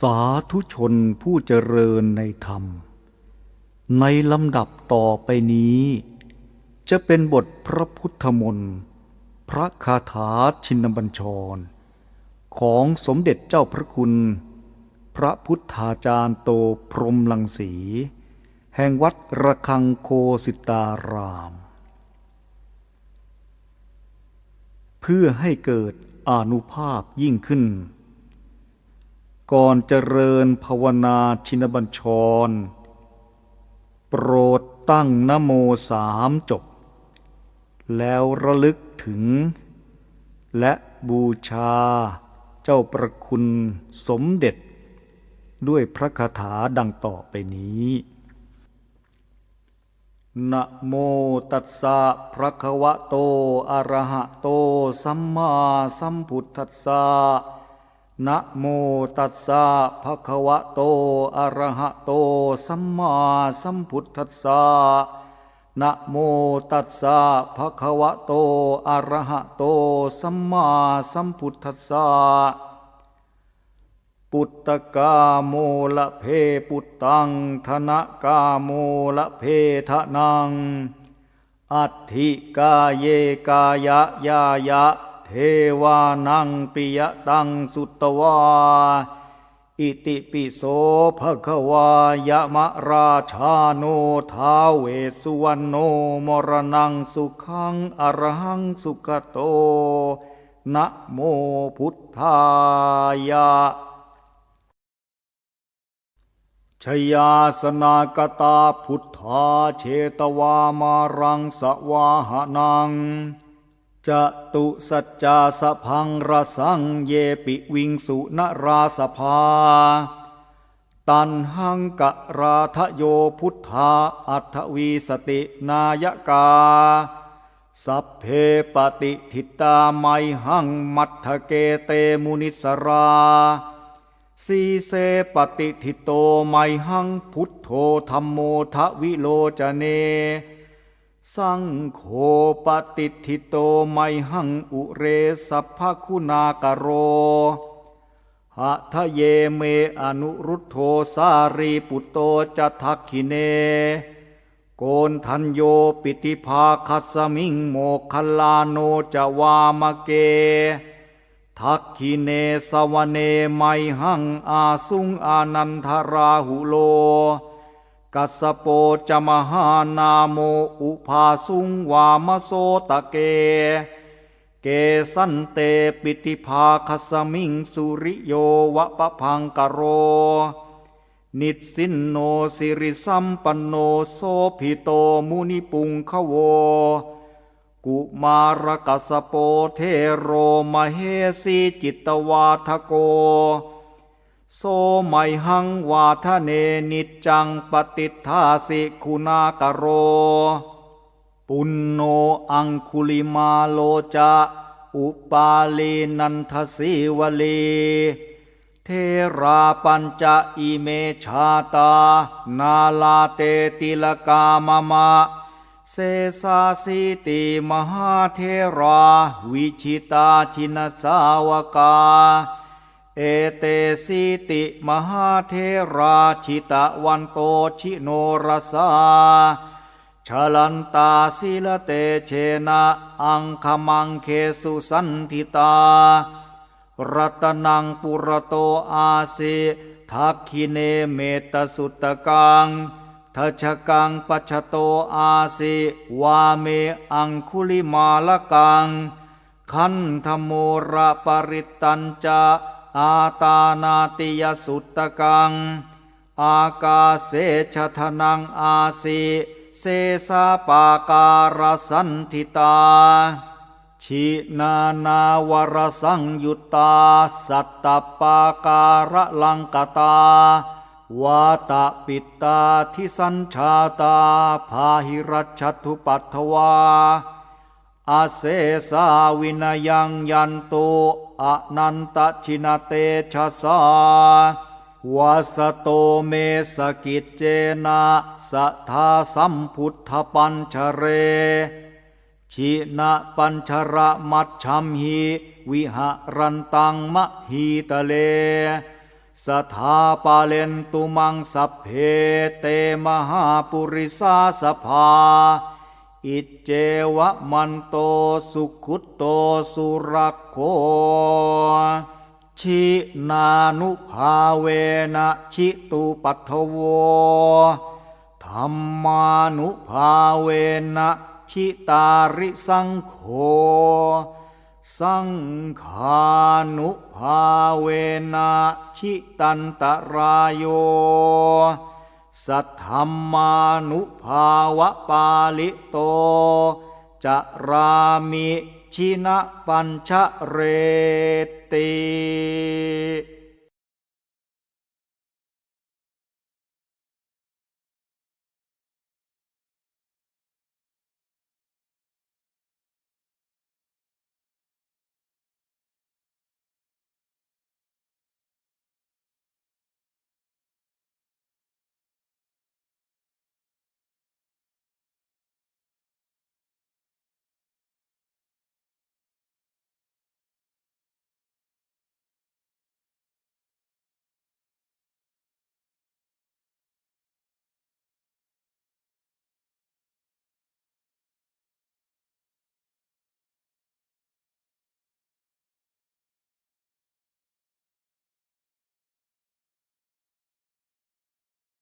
สาธุชนผู้เจริญในธรรม ในลำดับต่อไปนี้ จะเป็นบทพระพุทธมนต์พระคาถาชินบัญชร ของสมเด็จเจ้าพระคุณ พระพุทธาจารย์โตพรหมลังสี แห่งวัดระฆังโคสิตาราม เพื่อให้เกิดอนุภาพยิ่งขึ้น ก่อนเจริญภาวนาชินบัญชร โปรดตั้งนโมสามจบ แล้วระลึกถึง และบูชาเจ้าประคุณสมเด็จ ด้วยพระคาถาดังต่อไปนี้นะโมตัสสะภะคะวะโตอะระหะโต สัมมาสัมพุทธัสสะ นะโมตัสสะภะคะวะโต อะระหะโต สัมมาสัมพุทธัสสะนะโมตัสสะภะคะวะโต อะระหะโต สัมมาสัมพุทธัสสะ ปุตตะกาโมละเพปุตตัง ธนะกาโมละเพทะนัง อัตถิกาเยกายะยายะ เทวานังปิยตังสุตตวา อิติปิโสภะคะวายะมะราชาโนทาเวสุวรรณโนมรณังสุขังอรหังสุขโต นะโมพุทธายะชยาสนากตาพุทธาเชตวามารังสวาหานัง จะตุสัจจาสพังรสังเยปิวิงสุนราสภา ตันหังกะราทะโยพุทธาอัทวีสตินายกา สัพเพปฏิทิตาไมหังมัทธเกเตมุนิสราสีเสปฏิทิโตไมหังพุทโธธรรมโมทวิโลจเน สังโฆปฏิทิโตไมหังอุเรสัพพคุณากโรหะทะเยเมอนุรุทโธสารีปุตโตจะทักขิเน โกนทันโยปิติภาคัสมิงโมคคัลลาโนจะวามะเก ทักขิเนสวเนไมหังอาสุงอานันทราหุโล กัสโปจมหานาโมอุภาสุงวามโสตะเก เกสันเตปิติภาคสมิงสุริโยวะปะพังกโร นิสินโนสิริสัมปันโนโสภิโตมุนิปุงขโว กุมารกัสโปเทโรมเหสีจิตวาทโก โสไมหังวาทะเนนิจจังปฏิทาสิคุณากโร ปุณโนอังคุลิมาโลจะอุปาลีนันทสีวลี เทราปัญจะอิเมชาตา นาลาเตติลกามามะเสสาสิติมหาเทรา วิชิตาชินสาวกา เอเตสิติมหาเทราชิตะวันโตชิโนรสาชลันตาสิลเตเชนะอังคมังเคสุสันทิตา รัตนังปุรโตอาสิทักขิเนเมตสุตตะกังทัชกังปัชโตอาสิวาเมอังคุลิมาลกังขันธโมระปริตตัญจะ อาตานาติยสุตตะกัง อากาเสชทนังอาสิเสสาปาการสันทิตา ชินานาวรสังยุตตา สัตตปาการะลังกตาวาตะปิตตาทิสัญชาตา พาหิรัชทุปัทวา อาเสสาวินยังยันโตอนันตชินเตชะสาวาสโตเมสกิจเจนะสัทธาสัมพุทธปัญชเร ชินะปัญชระมัชชัมหิวิหารันตังมะหีตะเล สถาปาเลนตุมังสัพเพเตมหาปุริสาสภา อิเจวะมันโตสุขุตโตสุรักโคชินานุภาเวนะชิตุปัทโวธรรมานุภาเวนะชิตาริสังโฆสังขานุภาเวนะชิตันตรายโย สัทธรรมานุภาวะปาลิโต จะรามิชินะปัญชเรติ